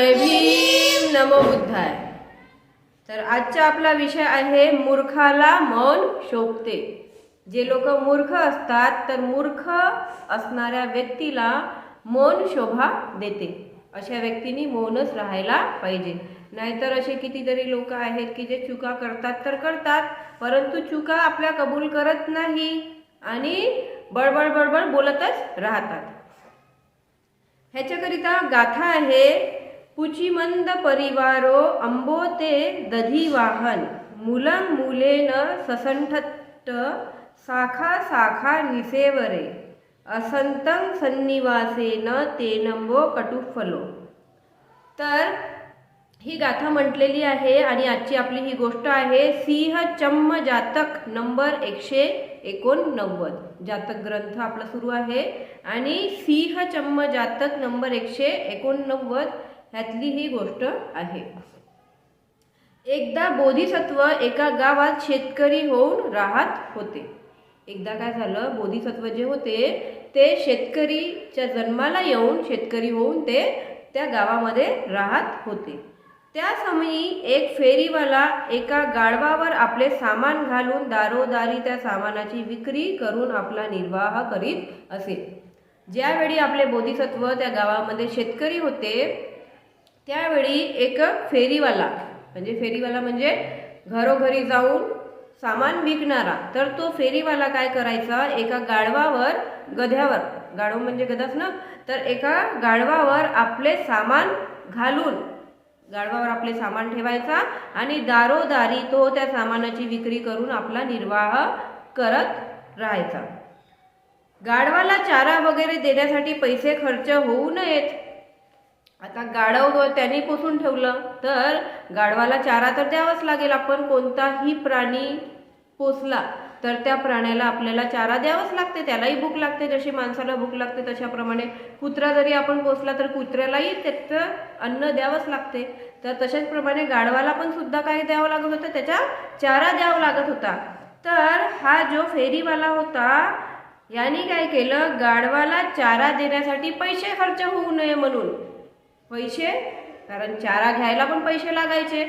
जय भीम नमो बुद्धाय. तर आजचा आपला विषय आहे मूर्खाला मौन शोभते. जे लोक मूर्ख असतात तर मूर्ख असणाऱ्या व्यक्तीला मौन शोभा देते. अशा व्यक्तींनी मौनच राहायला पाहिजे. नाहीतर असे कितीतरी लोक आहेत की जे चुका करतात तर करतात परंतु चुका आपल्या कबूल करत नाही आणि बडबड बडबड बोलतच राहतात. ह्याच्याकरिता गाथा आहे पुचिमंद परिवारो अंबोते दधी वाहन मुलं मुलेन ससंठट्ट साखा साखा निसेवरे। असंतं सन्निवासेन तेनंबो कटुफलो। तर ही गाथा म्हटलेली आहे आणि आजची आपली ही गोष्ट आहे सिंह चम्म जातक नंबर एकशे एकोणनव्वद. जातक ग्रंथ आपला सुरू आहे आणि सिंह चम्म जातक नंबर एकशे एकोणनव्वद ह्यातली ही गोष्ट आहे. एकदा बोधिसत्व एका गावात शेतकरी होऊन राहत होते. एकदा काय झालं? बोधिसत्व जे होते ते शेतकरीच्या जन्माला येऊन शेतकरी होऊन ते त्या गावामध्ये राहत होते. त्या समयी एक फेरीवाला एका गाढवावर आपले सामान घालून दारोदारी त्या सामानाची विक्री करून आपला निर्वाह करीत असे. ज्यावेळी आपले बोधिसत्व त्या गावामध्ये शेतकरी होते त्यावेळी एक फेरीवाला म्हणजे फेरीवाला म्हणजे घरोघरी जाऊन सामान विकणारा तर तो फेरीवाला काय करायचा? एका गाढवावर गध्यावर गाढव म्हणजे गदाच ना? तर एका गाढवावर आपले सामान घालून गाढवावर आपले सामान ठेवायचा आणि दारोदारी तो त्या सामानाची विक्री करून आपला निर्वाह करत राहायचा. गाढवाला चारा वगैरे देण्यासाठी पैसे खर्च होऊ नयेत. आता गाढव त्यांनी पोसून ठेवलं तर गाढवाला चारा तर द्यावाच लागेल. आपण कोणताही प्राणी पोसला तर त्या प्राण्याला आपल्याला चारा द्यावाच लागते. त्यालाही भूक लागते. जशी माणसाला भूक लागते तशाप्रमाणे कुत्रा जरी आपण पोसला तर कुत्र्यालाही त्याचं अन्न द्यावंच लागते. तर तशाच प्रमाणे गाढवाला पण सुद्धा काही द्यावं लागत होतं. त्याच्या चारा द्यावा लागत होता. तर हा जो फेरीवाला होता यांनी काय केलं? गाढवाला चारा देण्यासाठी पैसे खर्च होऊ नये म्हणून पैसे? कारण चारा घ्यायला पण पैसे लागायचे.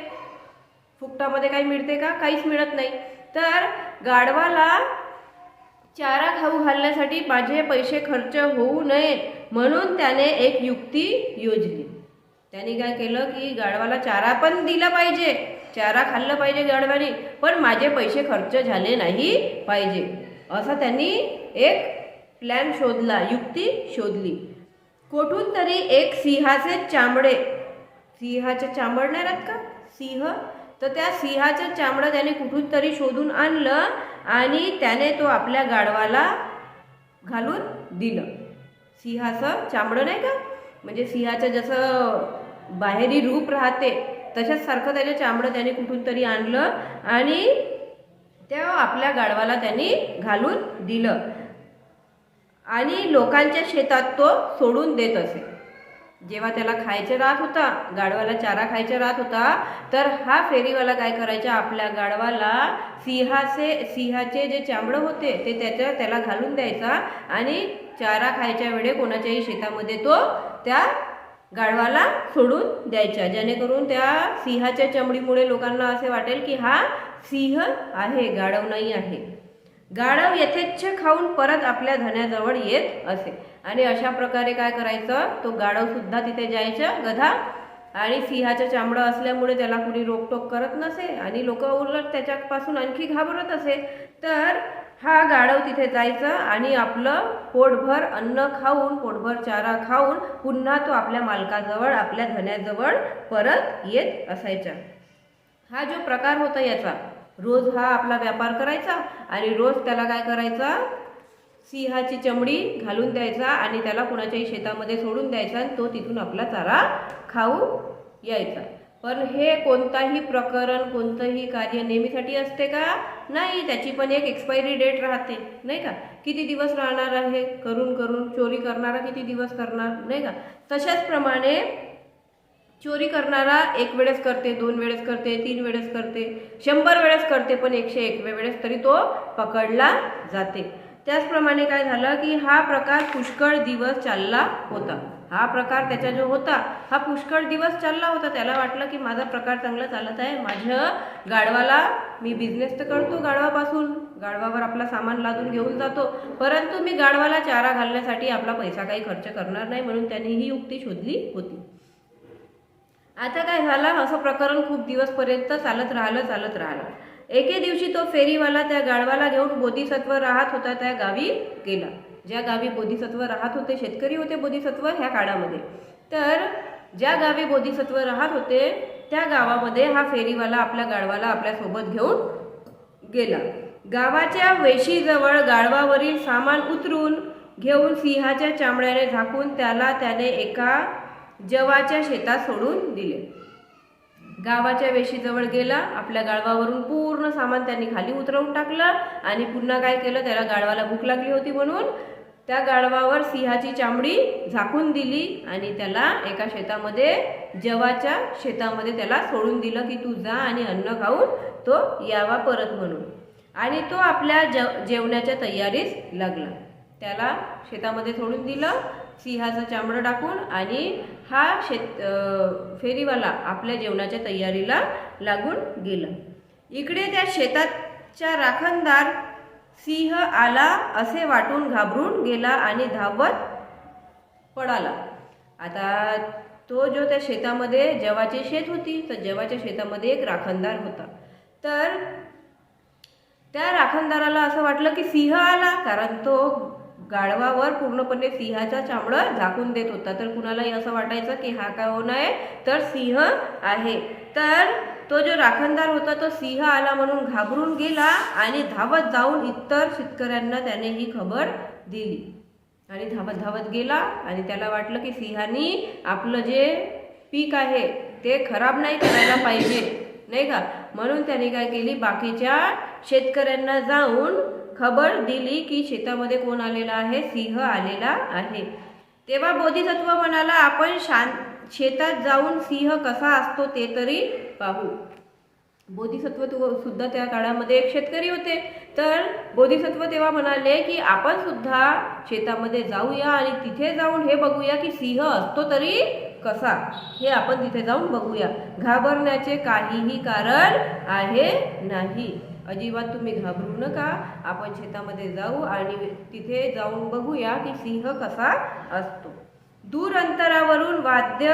फुकटामध्ये काही मिळते का? काहीच मिळत नाही. तर गाढवाला चारा खाऊ घालण्यासाठी माझे पैसे खर्च होऊ नयेत म्हणून त्याने एक युक्ती योजली. त्यांनी काय केलं की गाढवाला चारा पण दिला पाहिजे. चारा खाल्लं पाहिजे गाढवाने पण माझे पैसे खर्च झाले नाही पाहिजे. असा त्यांनी एक प्लॅन शोधला युक्ती शोधली. कोठून तरी एक सिंहाचे चांबडे सिंहाचे चांबड नाही राहत का? सिंह. तर त्या सिंहाचं चामडं त्याने कुठून तरी शोधून आणलं आणि त्याने तो आपल्या गाढवाला घालून दिलं. सिंहाचं चामडं नाही का? म्हणजे सिंहाचं जसं बाहेरी रूप राहते तशाच सारखं त्याचे चामडं त्याने कुठून तरी आणलं आणि त्या आपल्या गाढवाला त्यांनी घालून दिलं. आणि लोकांच्या शेतात तो सोडून देत असे. जेव्हा त्याला खायचं राहत होता गाढवाला चारा खायचा राहत होता तर हा फेरीवाला काय करायचा? आपल्या गाढवाला सिंहाचे सिंहाचे जे चांबडं होते ते त्याच्या त्याला घालून द्यायचा आणि चारा खायच्या वेळे कोणाच्याही शेतामध्ये तो त्या गाढवाला सोडून द्यायचा. जेणेकरून त्या सिंहाच्या चमडीमुळे लोकांना असे वाटेल की हा सिंह आहे गाढव नाही आहे. गाढव यथेच्छ खाऊन परत आपल्या धन्याजवळ येत असे. आणि अशा प्रकारे काय करायचं? तो गाढव सुद्धा तिथे जायचं गधा आणि सिंहाचं चामडं असल्यामुळे त्याला कुणी रोकटोक करत नसे आणि लोक उलट त्याच्यापासून आणखी घाबरत असे. तर हा गाढव तिथे जायचं आणि आपलं पोटभर अन्न खाऊन पोटभर चारा खाऊन पुन्हा तो आपल्या मालकाजवळ आपल्या धन्याजवळ परत येत असायचा. हा जो प्रकार होता याचा रोज हा आपला व्यापार करायचा आणि रोज त्याला काय करायचा? सिंहाची चमडी घालून द्यायचा आणि त्याला कुणाच्याही शेतामध्ये सोडून द्यायचा आणि तो तिथून आपला चारा खाऊ यायचा. पण हे कोणताही प्रकरण कोणतंही कार्य नेहमीसाठी असते का? नाही त्याची पण एक एक्सपायरी डेट राहते नाही का? किती दिवस राहणार आहे? करून करून चोरी करणारा किती दिवस करणार नाही का? तशाच प्रमाणे चोरी करणारा एक वेळेस करते दोन वेळेस करते तीन वेळेस करते शंभर वेळेस करते पण एकशे एक वेळेस तरी तो पकडला जाते. त्याचप्रमाणे काय झालं की हा प्रकार पुष्कळ दिवस चालला होता. हा प्रकार त्याचा जो होता हा पुष्कळ दिवस चालला होता. त्याला वाटलं की माझा प्रकार चांगला चालत आहे. माझ्या गाढवाला मी बिझनेस तर करतो गाढवापासून. गाढवावर आपला सामान लादून घेऊन जातो. परंतु मी गाढवाला चारा घालण्यासाठी आपला पैसा काही खर्च करणार नाही म्हणून त्यांनी ही युक्ती शोधली होती. आता काय झाला? असं प्रकरण खूप दिवसपर्यंत चालत राहिलं चालत राहिलं. एके दिवशी तो फेरीवाला त्या गाढवाला घेऊन बोधिसत्व राहत होता त्या गावी गेला. ज्या गावी बोधिसत्व राहत होते शेतकरी होते बोधिसत्व ह्या काळामध्ये. तर ज्या गावी बोधिसत्व राहत होते त्या गावामध्ये हा फेरीवाला आपल्या गाढवाला आपल्यासोबत घेऊन गेला. गावाच्या वेशीजवळ गाढवावरील सामान उतरून घेऊन सिंहाच्या चामड्याने झाकून त्याला त्याने एका जवाच्या शेतात सोडून दिले. गावाच्या वेशीजवळ गेला आपल्या गाळवावरून पूर्ण सामान त्यांनी खाली उतरवून टाकलं आणि पुन्हा काय केलं त्याला गाळवाला भूक लागली होती म्हणून त्या गाळवावर सिंहाची चामडी झाकून दिली आणि त्याला एका शेतामध्ये जवाच्या शेतामध्ये त्याला सोडून दिलं की तू जा आणि अन्न खाऊन तो यावा परत म्हणून. आणि तो आपल्या जेव जेवणाच्या तयारीस लागला. त्याला शेतामध्ये सोडून दिलं सिंहाचं चामडं टाकून आणि हा शेत फेरीवाला आपल्या जेवणाच्या तयारीला लागून गेला. इकडे त्या शेताच्या राखणदार सिंह आला असे वाटून घाबरून गेला आणि धावत पडाला आता तो जो त्या शेतामध्ये जवाचे शेत होती तर जवाच्या शेतामध्ये एक राखणदार होता. तर त्या राखणदाराला असं वाटलं की सिंह आला कारण तो गाढवावर पूर्णपणे सिंहाचा चामडं झाकून देत होता. तर कुणालाही असं वाटायचं की हा काय होणं आहे? तर सिंह आहे. तर तो जो राखणदार होता तो सिंह आला म्हणून घाबरून गेला आणि धावत जाऊन इतर शेतकऱ्यांना त्याने ही खबर दिली. आणि धावत धावत गेला आणि त्याला वाटलं की सिंहानी आपलं जे पीक आहे ते खराब नाही करायला पाहिजे. नाही का? म्हणून त्याने काय केली? बाकीच्या शेतकऱ्यांना जाऊन खबर दिली की शेतामध्ये कोण आलेला आहे? सिंह आलेला आहे. तेव्हा बोधिसत्व म्हणाला आपण शां शेतात जाऊन सिंह कसा असतो ते तरी पाहू. बोधिसत्व सुद्धा त्या काळामध्ये एक शेतकरी होते. तर बोधिसत्व तेव्हा म्हणाले की आपण सुद्धा शेतामध्ये जाऊया आणि तिथे जाऊन हे बघूया की सिंह असतो तरी कसा. हे आपण तिथे जाऊन बघूया. घाबरण्याचे काहीही कारण आहे नाही. अजिबात तुम्ही घाबरू नका. आपण शेतामध्ये जाऊ आणि तिथे जाऊन बघूया की सिंह कसा असतो. दूर अंतरावरून वाद्य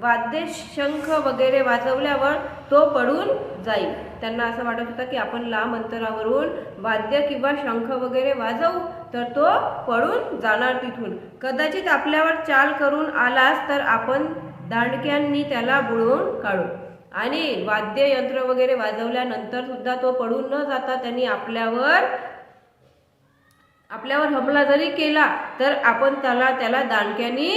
वाद्य शंख वगैरे वाजवल्यावर तो पडून जाईल. त्यांना असं वाटत होतं की आपण लांब अंतरावरून वाद्य किंवा शंख वगैरे वाजवू तर तो पडून जाणार तिथून. कदाचित आपल्यावर चाल करून आलास तर आपण दांडक्यांनी त्याला बुळवून काढू. आणि वाद्ययंत्र वगैरे वाजवल्यानंतर सुद्धा तो पडून न जाता त्यांनी आपल्यावर आपल्यावर हमला जरी केला तर आपण त्याला त्याला दांडक्यानी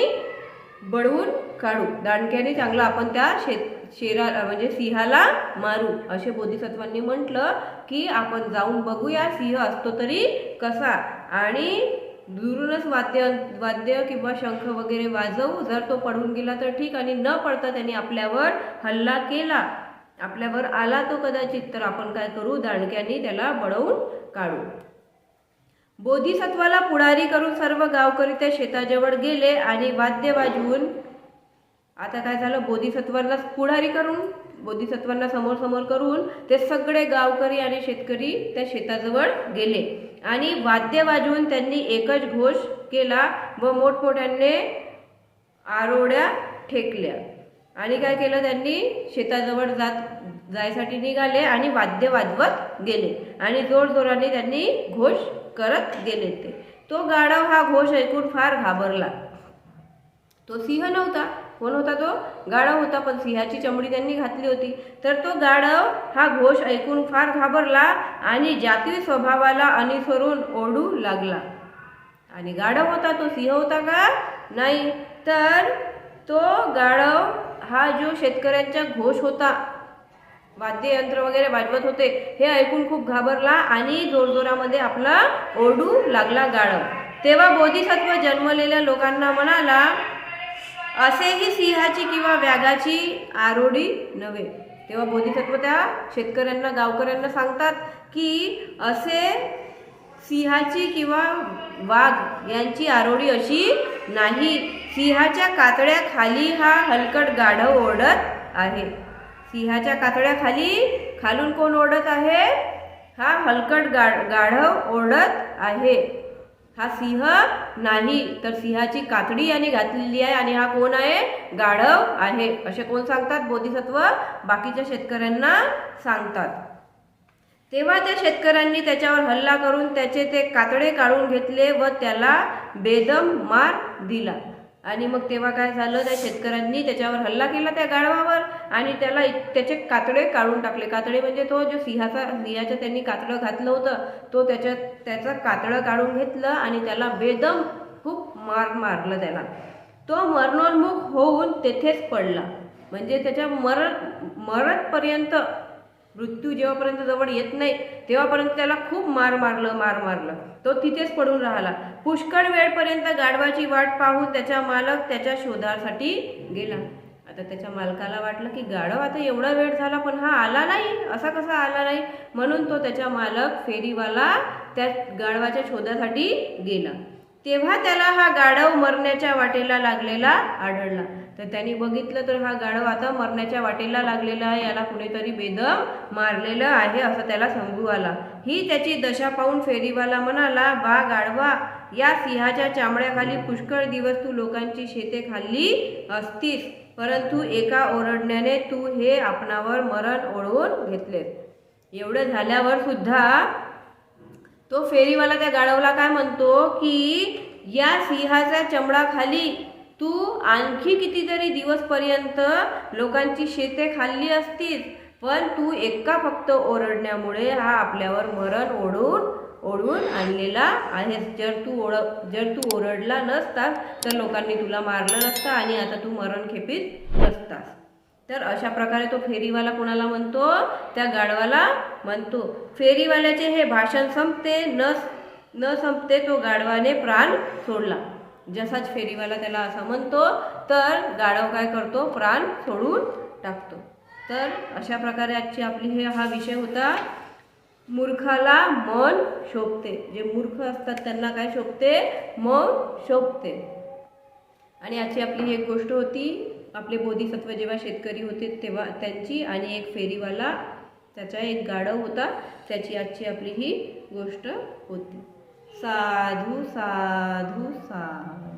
बडवून काढू. दांडक्याने चांगला आपण त्या शेत शेरा म्हणजे सिंहाला मारू. असे बोधिसत्वांनी म्हटलं की आपण जाऊन बघूया सिंह असतो तरी कसा. आणि दुरूनच वाद्य वाद्य किंवा शंख वगैरे वाजवू. जर तो पडून गेला तर ठीक आणि न पडता त्यांनी आपल्यावर हल्ला केला. आपल्यावर आला तो कदाचित तर आपण काय करू? दांडक्यांनी त्याला बडवून काढू. बोधिसत्वाला पुढारी करून सर्व गावकरी त्या शेताजवळ गेले आणि वाद्य वाजवून आता काय झालं? बोधिसत्वांना पुढारी करून बोधिसत्वांना समोर समोर करून ते सगळे गावकरी आणि शेतकरी त्या शेताजवळ गेले. आणि वाद्य वाजवून त्यांनी एकच घोष केला व मोठमोठ्याने आरोड्या ठेकल्या. आणि काय केलं त्यांनी? शेताजवळ जात जायसाठी निघाले आणि वाद्य वाजवत गेले. आणि जोरजोराने त्यांनी घोष करत गेले ते. तो गाढव हा घोष ऐकून फार घाबरला. तो सिंह नव्हता. कोण होता तो? गाढव होता पण सिंहाची चमडी त्यांनी घातली होती. तर तो गाढव हा घोष ऐकून फार घाबरला आणि जाती स्वभावाला अनुसरून ओढू लागला. आणि गाढव होता तो? सिंह होता का? नाही. तर तो गाढव हा जो शेतकऱ्यांचा घोष होता वाद्ययंत्र वगैरे वाजवत होते हे ऐकून खूप घाबरला आणि जोरजोरामध्ये आपला ओरडू लागला गाढव. तेव्हा बोधिसत्व जन्मलेल्या लोकांना म्हणाला असेही सिंहाची किंवा व्यागाची आरोडी नव्हे. तेव्हा बोधिसत्व त्या शेतकऱ्यांना गावकऱ्यांना सांगतात की असे सिंहाची किंवा वाघ यांची आरोडी अशी नाही. सिंहाच्या कातड्याखाली हा हलकट गाढव ओढत आहे. सिंहाच्या कातड्याखाली खालून कोण ओढत आहे? हा हलकट गा गाढव ओढत आहे. हा सिंह नाही तर सिंहाची कातडी याने घातलेली आहे आणि हा कोण आहे? गाढव आहे. असे कोण सांगतात? बोधिसत्व बाकीच्या शेतकऱ्यांना सांगतात. तेव्हा त्या शेतकऱ्यांनी त्याच्यावर हल्ला करून त्याचे ते कातडे काढून घेतले व त्याला बेदम मार दिला. आणि मग तेव्हा काय झालं त्या शेतकऱ्यांनी त्याच्यावर हल्ला केला त्या गाढवावर आणि त्याला त्याचे कातडे काढून टाकले. कातडे म्हणजे तो जो सिंहाचा सिंहाचं त्यांनी कातडं घातलं होतं तो त्याच्या त्याचं कातडं काढून घेतलं आणि त्याला बेदम खूप मार मारलं त्याला. तो मरणोन्मुख होऊन तेथेच पडला. म्हणजे त्याच्या मर मरतपर्यंत मृत्यू जेव्हापर्यंत जवळ येत नाही तेव्हापर्यंत त्याला खूप मार मारलं मार मारलं. तो तिथेच पडून राहिला. पुष्कळ वेळपर्यंत गाढवाची वाट पाहून त्याचा मालक त्याच्या शोधासाठी गेला. आता त्याच्या मालकाला वाटलं की गाढव आता एवढा वेळ झाला पण हा आला नाही. असा कसा आला नाही? म्हणून तो त्याच्या मालक फेरीवाला त्या गाढवाच्या शोधासाठी गेला. तेव्हा त्याला हा गाढव मरण्याच्या वाटेला लागलेला आढळला. तर त्यांनी बघितलं तर हा गाढव आता मरण्याच्या वाटेला लागलेला आहे. याला कुणीतरी बेदम मारलेलं आहे असं त्याला समजू आला. ही त्याची दशा पाहून फेरीवाला म्हणाला बा गाढवा या सिंहाच्या चामड्याखाली पुष्कळ दिवस तू लोकांची शेते खाल्ली असतीस. परंतु एका ओरडण्याने तू हे आपणावर मरण ओढवून घेतले एवढं झाल्यावर सुद्धा तो फेरीवाला त्या गाढवला काय म्हणतो की या सिंहाच्या चमडाखाली तू आणखी कितीतरी दिवसपर्यंत लोकांची शेते खाल्ली असतीस पण तू एका फक्त ओरडण्यामुळे हा आपल्यावर मरण ओढून ओढून आणलेला आहेस. जर तू ओळ जर तू ओरडला नसतास तर लोकांनी तुला मारलं नसतं आणि आता तू मरण खेपीत नसतास तर अशा प्रकारे तो फेरीवाला कोणाला म्हणतो? त्या गाढवाला म्हणतो. फेरीवाल्याचे हे भाषण संपते न न संपते तो गाढवाने प्राण सोडला. जसाच फेरीवाला त्याला असं म्हणतो तर गाढव काय करतो? प्राण सोडून टाकतो. तर अशा प्रकारे आजची आपली हे हा विषय होता. मूर्खाला मन शोभते. जे मूर्ख असतात त्यांना काय शोभते? मन शोभते. आणि आजची आपली ही एक गोष्ट होती आपले बोधिसत्व जेव्हा शेतकरी होते तेव्हा त्यांची आणि एक फेरीवाला त्याचा एक गाढव होता त्याची आजची आपली ही गोष्ट होती. साधू साधू साधू।